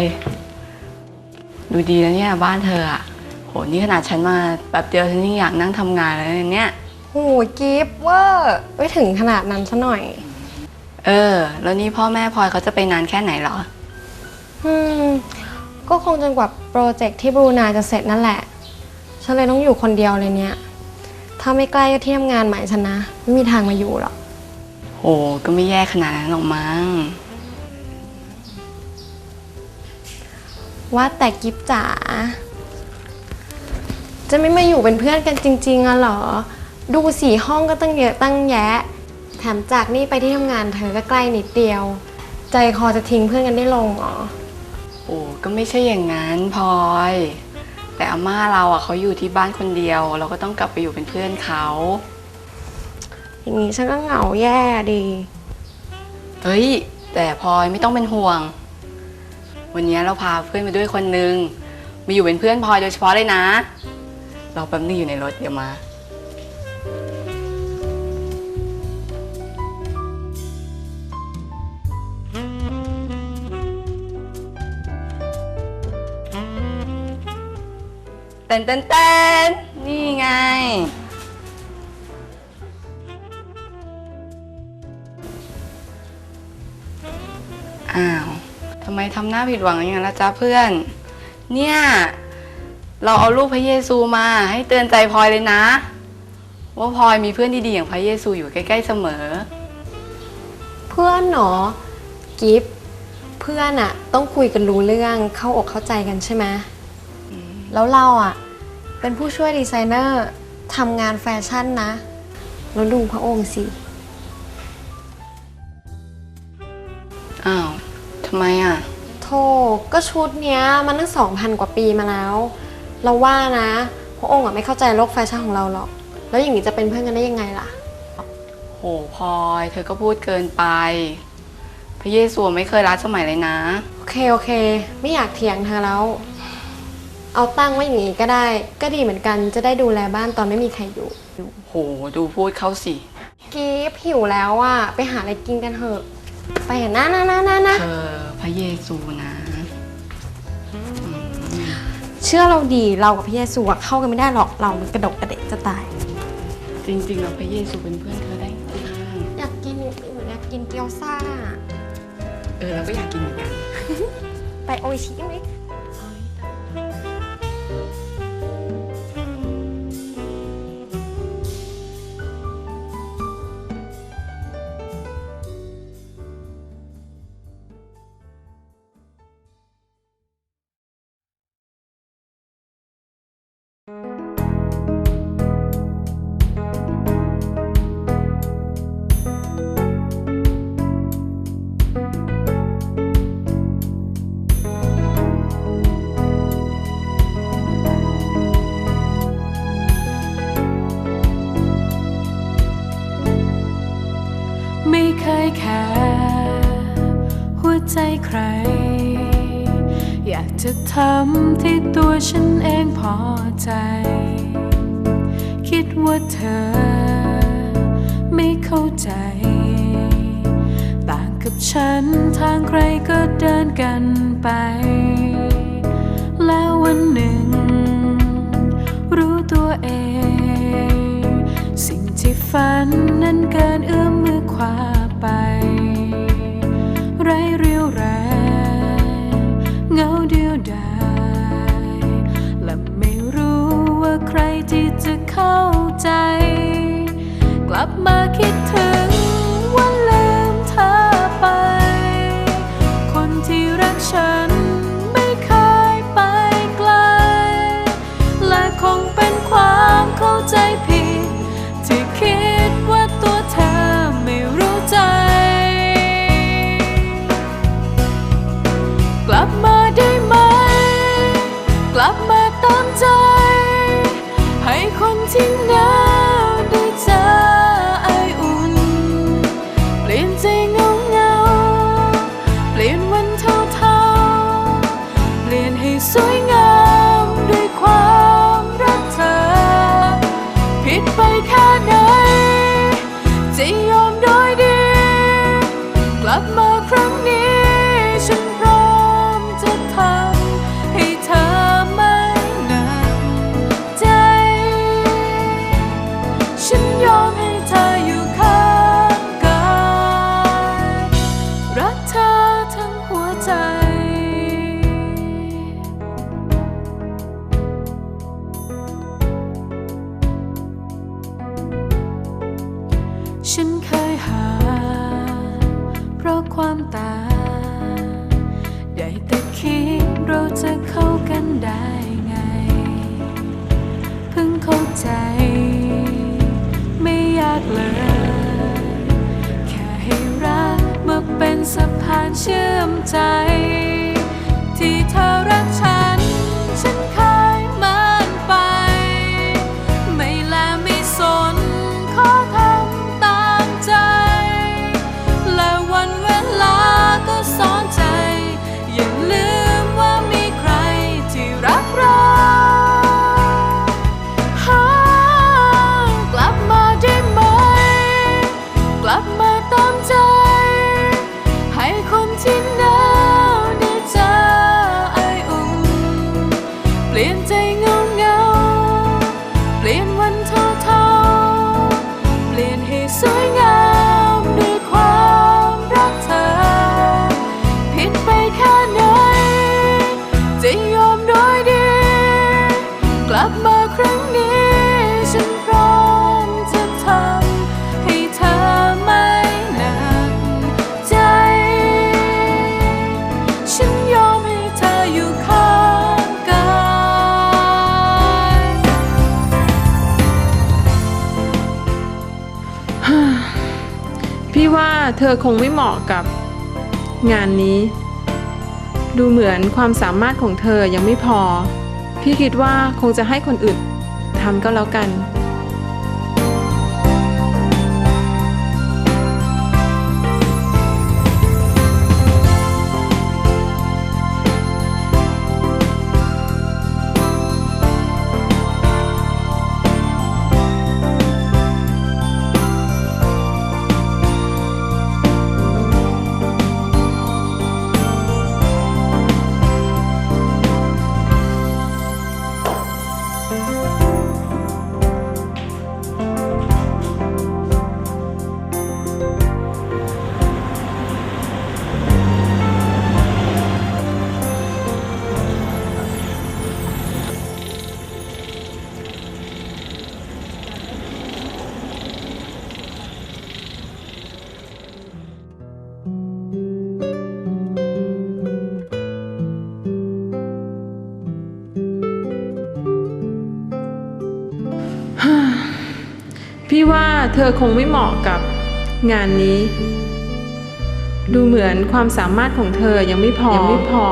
เฮ้ยพลอยดูดีนะเนี่ยบ้านเธออะโหนี่ขนาดฉันมาแบบเดียวฉันยังอยากนั่งทำงานแล้วเนี่ย โหกิฟต์เวอร์ไม่ถึงขนาดนั้นซะหน่อย เออ แล้วนี่พ่อแม่พลอยเขาจะไปนานแค่ไหนเหรอ อืม ก็คงจนกว่าโปรเจกต์ที่บรูไนจะเสร็จนั่นแหละ ฉันเลยต้องอยู่คนเดียวเลยเนี่ย ถ้าไม่ใกล้ก็ที่ทำงานใหม่ฉันนะ ไม่มีทางมาอยู่หรอก โหก็ไม่แย่ขนาดนั้นหรอกมั้ง ว่าแต่กิฟต์จ๋าจะไม่มาอยู่เป็นเพื่อนกันจริงๆอะเหรอ ดูสี่ห้องก็ตั้งเยอะตั้งแยะ แถมจากนี่ไปที่ทำงานเธอก็ใกล้นิดเดียว ใจคอจะทิ้งเพื่อนกันได้ลงเหรอ โอ้ก็ไม่ใช่อย่างนั้นพลอย แต่อาม่าเราอะเขาอยู่ที่บ้านคนเดียว เราก็ต้องกลับไปอยู่เป็นเพื่อนเขา อย่างนี้ฉันก็เหงาแย่ดี เฮ้ย แต่พลอยไม่ต้องเป็นห่วง วันนี้เราพาเพื่อนมาด้วยคนนึงมาอยู่เป็นเพื่อนพลอยโดยเฉพาะเลยนะเราแป๊บนึงอยู่ในรถเดี๋ยวมา เต้นเต้นเต้นนี่ไง ทำไมทำหน้าผิดหวังอย่างนั้นล่ะจ๊ะเพื่อน เนี่ย เราเอารูปพระเยซูมาให้เตือนใจพลอยเลยนะ ว่าพลอยมีเพื่อนดีๆอย่างพระเยซูอยู่ใกล้ ๆเสมอ เพื่อนเหรอกิฟต์เพื่อนอะต้องคุยกันรู้เรื่องเข้าอกเข้าใจกันใช่ไหมแล้วเราอะเป็นผู้ช่วยดีไซเนอร์ทำงานแฟชั่นนะ แล้วดูพระองค์สิ ก็ชุดเนี้ยมันตั้งสองพันกว่าปีมาแล้ว เราว่านะพระองค์อะไม่เข้าใจโลกแฟชั่นของเราหรอก แล้วอย่างนี้จะเป็นเพื่อนกันได้ยังไงล่ะ โหพลอยเธอก็พูดเกินไป พระเยซูไม่เคยล้าสมัยเลยนะ โอเค โอเค ไม่อยากเถียงเธอแล้ว เอาตั้งไว้อย่างนี้ก็ได้ ก็ดีเหมือนกันจะได้ดูแลบ้านตอนไม่มีใครอยู่ โหดูพูดเขาสิ กีฟหิวแล้วอะไปหาอะไรกินกันเถอะ ไปเห็นหน้าหน้าหน้าหน้านะเธอพระเยซูนะเชื่อเราดีเรากับพระเยซูอะเข้ากันไม่ได้หรอกเรามันกระดกกระเดกจะตาย จริงๆแล้วพระเยซูเป็นเพื่อนเธอได้จริงอยากกินอยากกินเกี๊ยวซ่า เออเราก็อยากกินเหมือนกัน ไปโออิชิไหมไม่ ทำที่ตัวฉันเองพอใจ คิดว่าเธอไม่เข้าใจ ต่างกับฉันทางใครก็เดินกันไป แล้ววันหนึ่ง รู้ตัวเอง สิ่งที่ฝันนั้นเกินเอื้อมมือคว้าไป เข้าใจ กลับมาคิดถึง ที่ไหน ใจ ไม่ยากเลย แค่ให้รักมาเป็นสะพานเชื่อมใจ ที่เธอรักฉันฉัน เธอคงไม่เหมาะกับงานนี้ ดูเหมือนความสามารถของเธอยังไม่พอ พี่คิดว่าคงจะให้คนอื่นทำก็แล้วกัน พี่ว่าเธอคงไม่เหมาะกับงานนี้ ดูเหมือนความสามารถของเธอยังไม่พอยังไม่พอ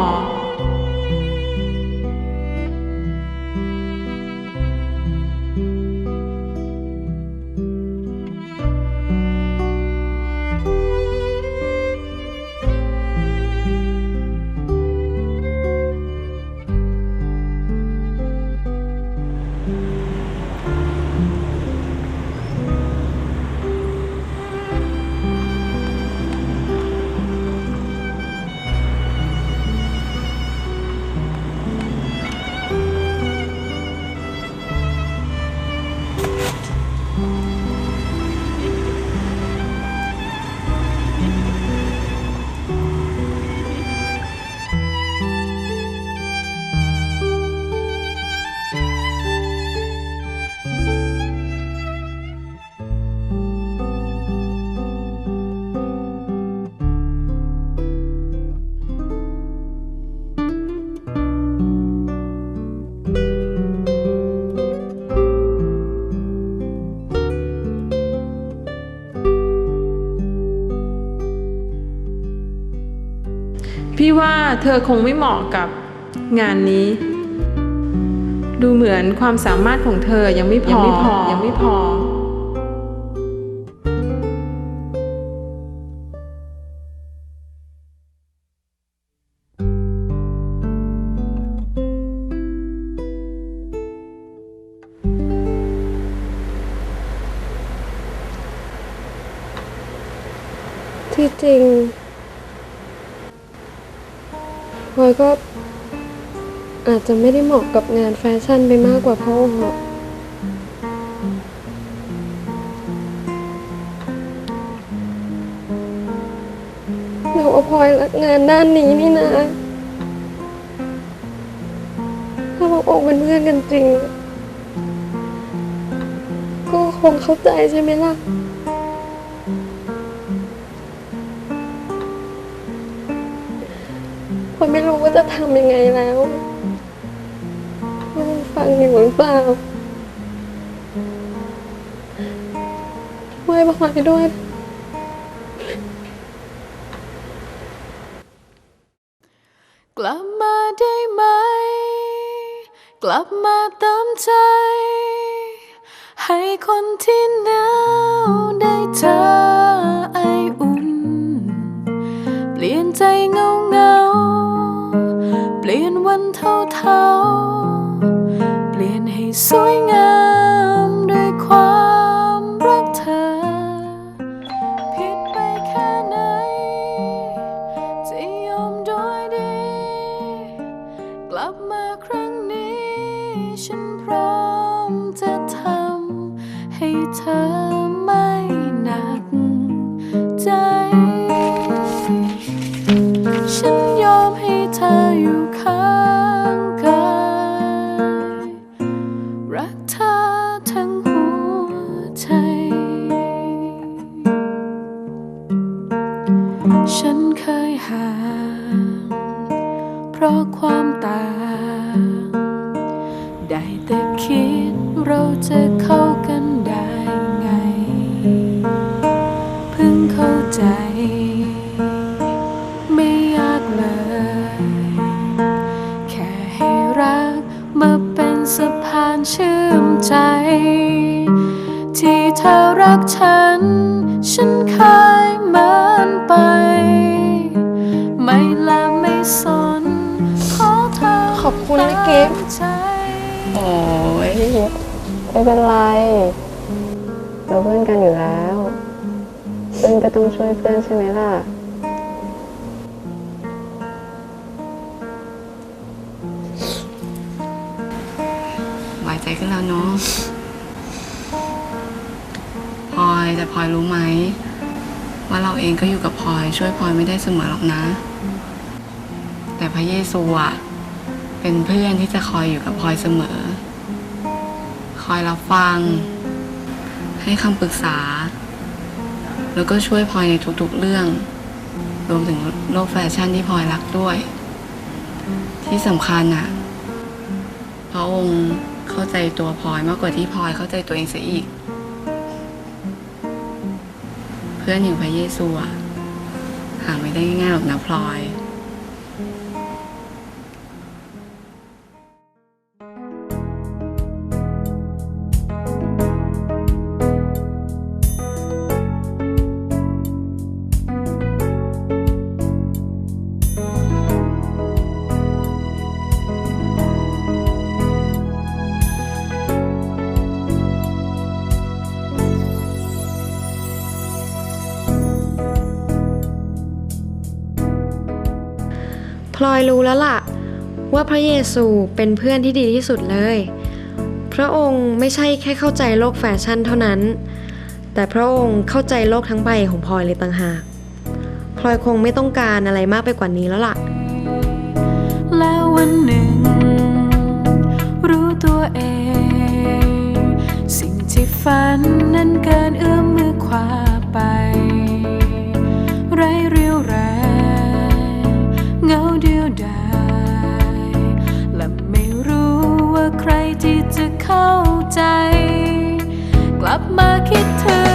พี่ว่าเธอคงไม่เหมาะกับงานนี้ ดูเหมือนความสามารถของเธอยังไม่พอยังไม่พอยังไม่พอ อาจจะไม่ได้เหมาะกับงานแฟชั่นไปมากกว่าพ่อหรอกเราว่าพลอยรักงานด้านนี้นี่นะ ถ้าเราอกเป็นเพื่อนกันจริง ก็คงเข้าใจใช่ไหมล่ะ พลอยไม่รู้ว่าจะทำยังไงแล้วเพื่อนฟังอยู่หรือเปล่าช่วยพลอยด้วยกลับมาได้ไหม กลับมาตามใจ ให้คนที่หนาวได้เจอไออุ่น เปลี่ยนใจเงา เทาๆ เปลี่ยนให้สวยงามด้วยความรักเธอ ผิดไปแค่ไหน จะยอมโดยดี กลับมาครั้งนี้ ฉันพร้อมจะทำให้เธอไม่หนักใจฉันยอมให้เธออยู่ข้าง เธอรักฉัน ฉันเคยเหมือนไป ไม่ละไม่สน ขอเธอขอบคุณนะกิฟต์ตามใจ โอ้ยไม่เป็นไร เราเพื่อนกันอยู่แล้ว เพื่อนก็ต้องช่วยเพื่อนใช่ไหมล่ะสบายใจขึ้นแล้วเนาะ แต่พลอยรู้ไหม ว่าเราเองก็อยู่กับพลอย ช่วยพลอยไม่ได้เสมอหรอกนะ แต่พระเยซูอะเป็นเพื่อนที่จะคอยอยู่กับพลอยเสมอ คอยรับฟัง ให้คำปรึกษา แล้วก็ช่วยพลอยในทุกๆเรื่อง รวมถึงโลกแฟชั่นที่พลอยรักด้วย ที่สำคัญอะพระองค์เข้าใจตัวพลอยมากกว่าที่พลอยเข้าใจตัวเองเสียอีก พื่อนอย่างพระเยซูอะหาไม่ได้ง่ายๆหรอกนะพลอย พลอยรู้แล้วล่ะ ว่าพระเยซูเป็นเพื่อนที่ดีที่สุดเลย พระองค์ไม่ใช่แค่เข้าใจโลกแฟชั่นเท่านั้น แต่พระองค์เข้าใจโลกทั้งใบของพลอยเลยต่างหากพลอยคงไม่ต้องการอะไรมากไปกว่านี้แล้วล่ะ แล้ววันหนึ่ง รู้ตัวเอง สิ่งที่ฝันนั้นเกินเอื้อมมือคว้าไป จะเข้าใจ กลับมาคิดถึง